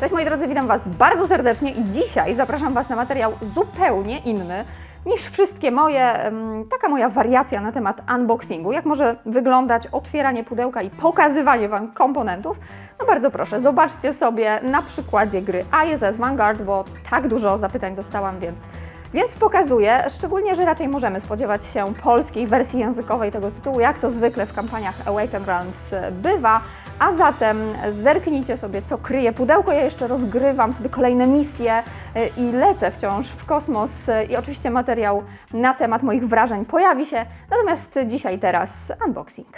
Cześć moi drodzy, witam Was bardzo serdecznie i dzisiaj zapraszam Was na materiał zupełnie inny niż wszystkie moje, taka moja wariacja na temat unboxingu. Jak może wyglądać otwieranie pudełka i pokazywanie Wam komponentów? No bardzo proszę, zobaczcie sobie na przykładzie gry ISS Vanguard, bo tak dużo zapytań dostałam, więc więc pokazuję, szczególnie, że raczej możemy spodziewać się polskiej wersji językowej tego tytułu, jak to zwykle w kampaniach Awaken Realms bywa. A zatem zerknijcie sobie, co kryje pudełko. Ja jeszcze rozgrywam sobie kolejne misje y, i lecę wciąż w kosmos. y, I oczywiście materiał na temat moich wrażeń pojawi się. Natomiast dzisiaj teraz unboxing.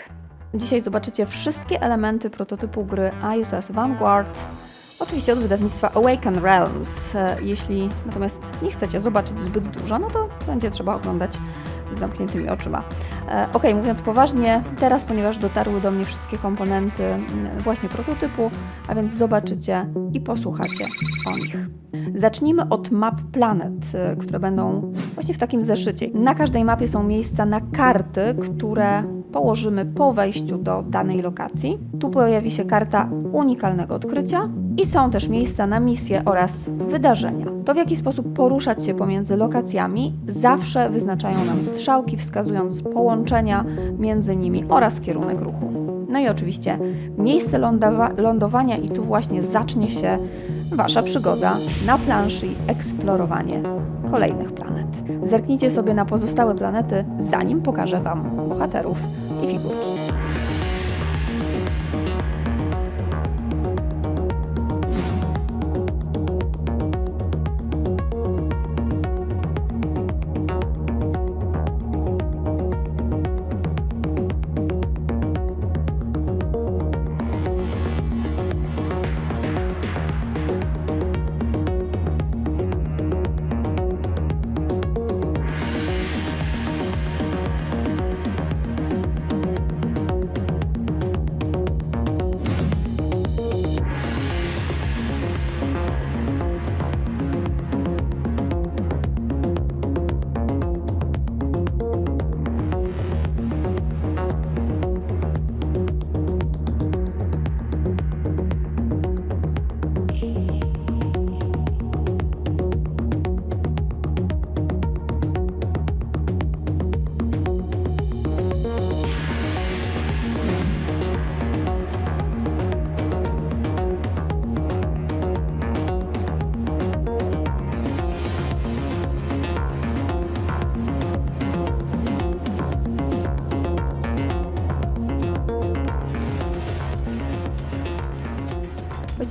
Dzisiaj zobaczycie wszystkie elementy prototypu gry ISS Vanguard. Oczywiście od wydawnictwa Awaken Realms. E, Jeśli natomiast nie chcecie zobaczyć zbyt dużo, no to będzie trzeba oglądać z zamkniętymi oczyma. E, Ok, mówiąc poważnie, teraz, ponieważ dotarły do mnie wszystkie komponenty mm, właśnie prototypu, a więc zobaczycie i posłuchacie o nich. Zacznijmy od map planet, e, które będą właśnie w takim zeszycie. Na każdej mapie są miejsca na karty, które położymy po wejściu do danej lokacji. Tu pojawi się karta unikalnego odkrycia i są też miejsca na misje oraz wydarzenia. To w jaki sposób poruszać się pomiędzy lokacjami zawsze wyznaczają nam strzałki wskazując połączenia między nimi oraz kierunek ruchu. No i oczywiście miejsce lądowa- lądowania i tu właśnie zacznie się Wasza przygoda na planszy i eksplorowanie kolejnych planet. Zerknijcie sobie na pozostałe planety, zanim pokażę Wam bohaterów i figurki.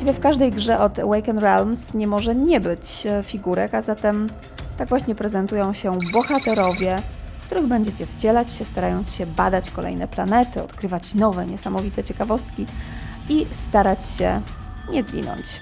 Właściwie w każdej grze od Awaken Realms nie może nie być e, figurek, a zatem tak właśnie prezentują się bohaterowie, których będziecie wcielać się, starając się badać kolejne planety, odkrywać nowe, niesamowite ciekawostki i starać się nie zwinąć.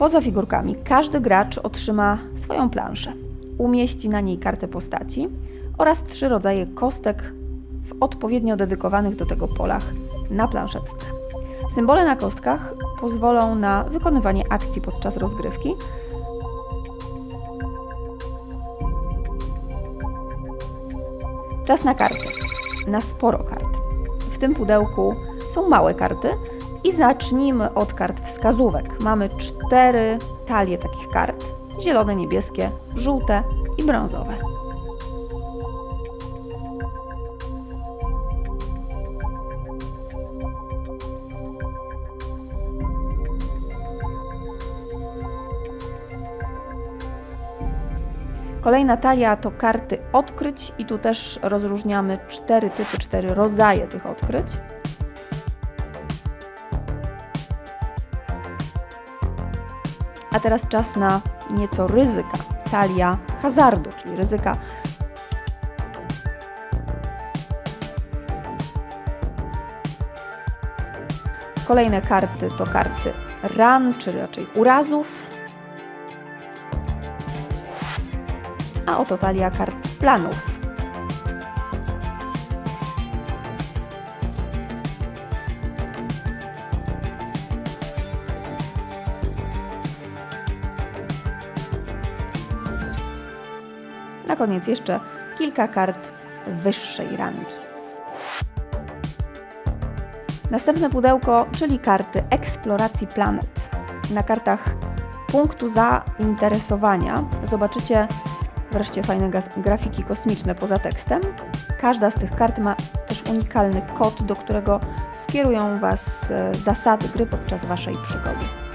Poza figurkami każdy gracz otrzyma swoją planszę. Umieści na niej kartę postaci oraz trzy rodzaje kostek w odpowiednio dedykowanych do tego polach na planszetce. Symbole na kostkach pozwolą na wykonywanie akcji podczas rozgrywki. Czas na karty. Na sporo kart. W tym pudełku są małe karty i zacznijmy od kart wskazówek. Mamy cztery talie takich kart: zielone, niebieskie, żółte i brązowe. Kolejna talia to karty odkryć i tu też rozróżniamy cztery typy, cztery rodzaje tych odkryć. A teraz czas na nieco ryzyka. Talia hazardu, czyli ryzyka. Kolejne karty to karty ran, czy raczej urazów. A oto talia kart planów. Na koniec jeszcze kilka kart wyższej rangi. Następne pudełko, czyli karty eksploracji planet. Na kartach punktu zainteresowania zobaczycie wreszcie fajne grafiki kosmiczne poza tekstem. Każda z tych kart ma też unikalny kod, do którego skierują Was e, zasady gry podczas Waszej przygody.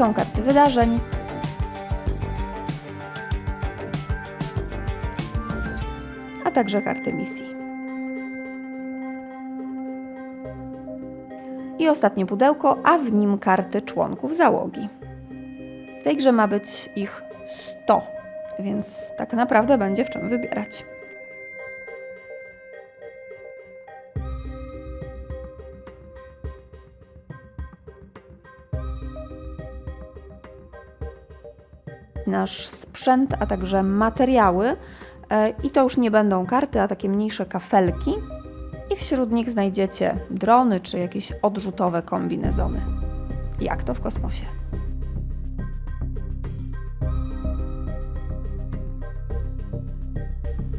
Są karty wydarzeń. A także karty misji. I ostatnie pudełko, a w nim karty członków załogi. W tej grze ma być ich 100, więc tak naprawdę będzie w czym wybierać. Nasz sprzęt, a także materiały. E, I to już nie będą karty, a takie mniejsze kafelki. I wśród nich znajdziecie drony czy jakieś odrzutowe kombinezony. Jak to w kosmosie?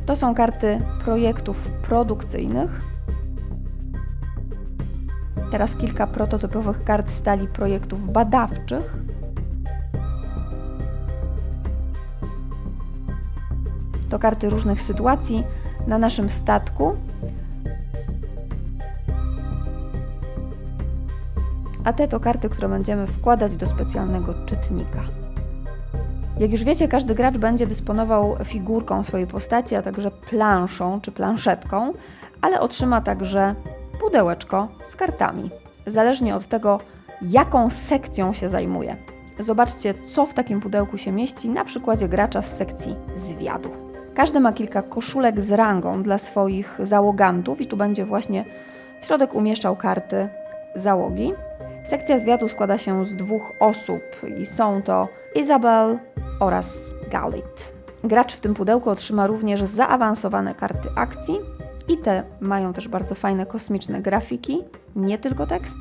To są karty projektów produkcyjnych. Teraz kilka prototypowych kart stali projektów badawczych. To karty różnych sytuacji na naszym statku. A te to karty, które będziemy wkładać do specjalnego czytnika. Jak już wiecie, każdy gracz będzie dysponował figurką swojej postaci, a także planszą czy planszetką, ale otrzyma także pudełeczko z kartami. Zależnie od tego, jaką sekcją się zajmuje. Zobaczcie, co w takim pudełku się mieści na przykładzie gracza z sekcji zwiadu. Każdy ma kilka koszulek z rangą dla swoich załogantów i tu będzie właśnie w środek umieszczał karty załogi. Sekcja zwiadu składa się z dwóch osób i są to Isabel oraz Galit. Gracz w tym pudełku otrzyma również zaawansowane karty akcji i te mają też bardzo fajne kosmiczne grafiki, nie tylko tekst.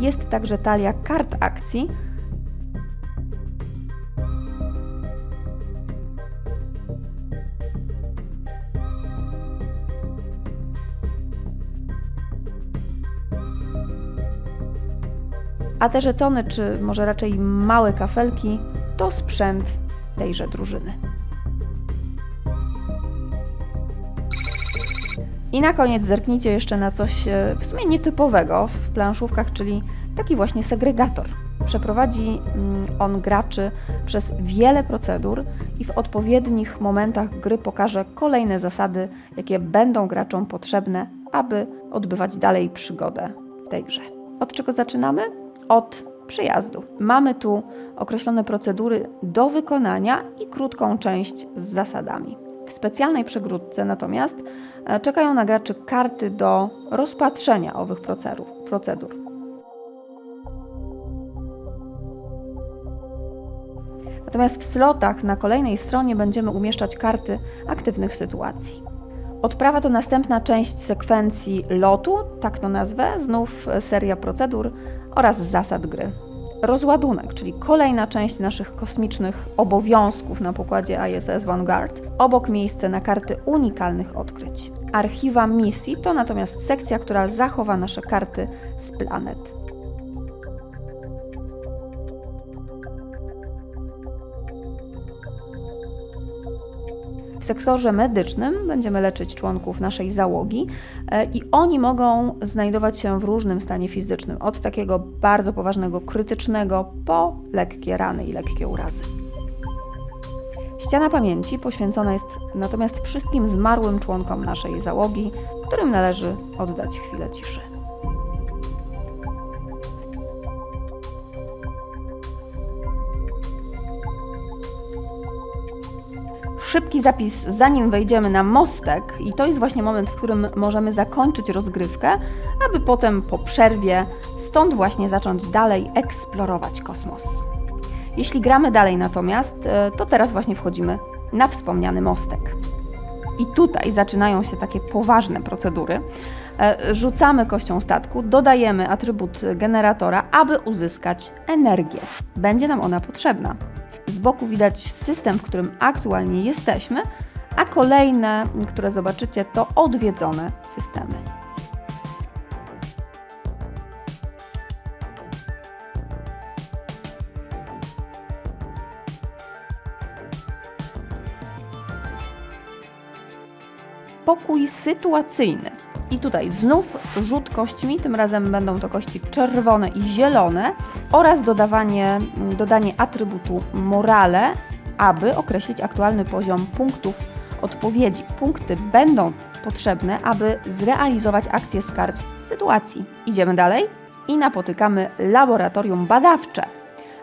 Jest także talia kart akcji. A te żetony, czy może raczej małe kafelki, to sprzęt tejże drużyny. I na koniec zerknijcie jeszcze na coś e, w sumie nietypowego w planszówkach, czyli taki właśnie segregator. Przeprowadzi mm, on graczy przez wiele procedur i w odpowiednich momentach gry pokaże kolejne zasady, jakie będą graczom potrzebne, aby odbywać dalej przygodę w tej grze. Od czego zaczynamy? Od przyjazdu. Mamy tu określone procedury do wykonania i krótką część z zasadami. W specjalnej przegródce natomiast e, czekają na graczy karty do rozpatrzenia owych procedur. Natomiast w slotach na kolejnej stronie będziemy umieszczać karty aktywnych sytuacji. Odprawa to następna część sekwencji lotu, tak to nazwę, znów seria procedur oraz zasad gry. Rozładunek, czyli kolejna część naszych kosmicznych obowiązków na pokładzie ISS Vanguard, obok miejsce na karty unikalnych odkryć. Archiwa misji to natomiast sekcja, która zachowa nasze karty z planet. Sektorze medycznym będziemy leczyć członków naszej załogi e, i oni mogą znajdować się w różnym stanie fizycznym, od takiego bardzo poważnego, krytycznego po lekkie rany i lekkie urazy. Ściana pamięci poświęcona jest natomiast wszystkim zmarłym członkom naszej załogi, którym należy oddać chwilę ciszy. Szybki zapis, zanim wejdziemy na mostek, i to jest właśnie moment, w którym możemy zakończyć rozgrywkę, aby potem po przerwie stąd właśnie zacząć dalej eksplorować kosmos. Jeśli gramy dalej natomiast, e, to teraz właśnie wchodzimy na wspomniany mostek. I tutaj zaczynają się takie poważne procedury. E, Rzucamy kością statku, dodajemy atrybut generatora, aby uzyskać energię. Będzie nam ona potrzebna. Boku widać system, w którym aktualnie jesteśmy, a kolejne, które zobaczycie, to odwiedzone systemy. Pokój sytuacyjny. I tutaj znów rzut kośćmi, tym razem będą to kości czerwone i zielone oraz dodawanie, dodanie atrybutu morale, aby określić aktualny poziom punktów odpowiedzi. Punkty będą potrzebne, aby zrealizować akcję z kart sytuacji. Idziemy dalej i napotykamy laboratorium badawcze.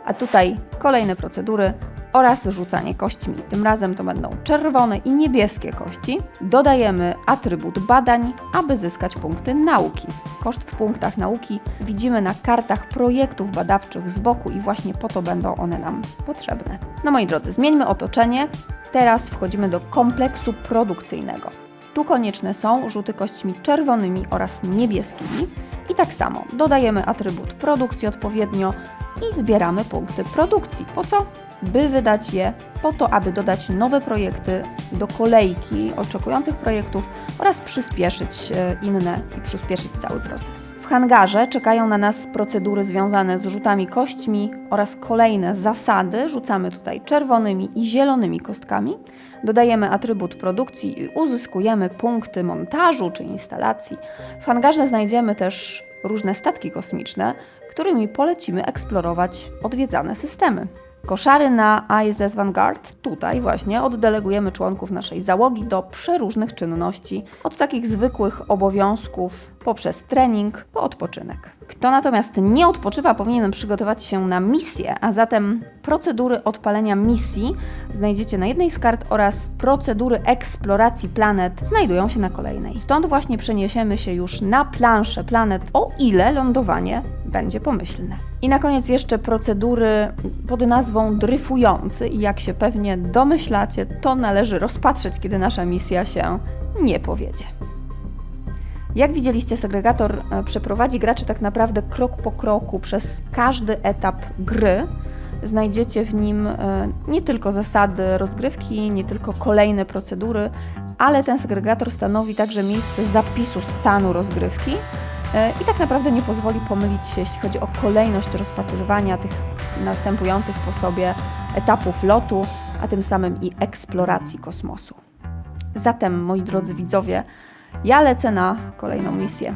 A tutaj kolejne procedury oraz rzucanie kośćmi. Tym razem to będą czerwone i niebieskie kości. Dodajemy atrybut badań, aby zyskać punkty nauki. Koszt w punktach nauki widzimy na kartach projektów badawczych z boku i właśnie po to będą one nam potrzebne. No moi drodzy, zmieńmy otoczenie. Teraz wchodzimy do kompleksu produkcyjnego. Tu konieczne są rzuty kośćmi czerwonymi oraz niebieskimi. I tak samo dodajemy atrybut produkcji odpowiednio i zbieramy punkty produkcji. Po co? By wydać je po to, aby dodać nowe projekty do kolejki oczekujących projektów oraz przyspieszyć e, inne i przyspieszyć cały proces. W hangarze czekają na nas procedury związane z rzutami kośćmi oraz kolejne zasady. Rzucamy tutaj czerwonymi i zielonymi kostkami. Dodajemy atrybut produkcji i uzyskujemy punkty montażu czy instalacji. W hangarze znajdziemy też różne statki kosmiczne, którymi polecimy eksplorować odwiedzane systemy. Koszary na ISS Vanguard. Tutaj właśnie oddelegujemy członków naszej załogi do przeróżnych czynności, od takich zwykłych obowiązków poprzez trening po odpoczynek. Kto natomiast nie odpoczywa, powinien przygotować się na misję, a zatem procedury odpalenia misji znajdziecie na jednej z kart oraz procedury eksploracji planet znajdują się na kolejnej. Stąd właśnie przeniesiemy się już na planszę planet, o ile lądowanie będzie pomyślne. I na koniec jeszcze procedury pod nazwą dryfujący i jak się pewnie domyślacie, to należy rozpatrzeć, kiedy nasza misja się nie powiedzie. Jak widzieliście, segregator e, przeprowadzi graczy tak naprawdę krok po kroku przez każdy etap gry. Znajdziecie w nim e, nie tylko zasady rozgrywki, nie tylko kolejne procedury, ale ten segregator stanowi także miejsce zapisu stanu rozgrywki e, i tak naprawdę nie pozwoli pomylić się, jeśli chodzi o kolejność rozpatrywania tych następujących po sobie etapów lotu, a tym samym i eksploracji kosmosu. Zatem, moi drodzy widzowie, ja lecę na kolejną misję.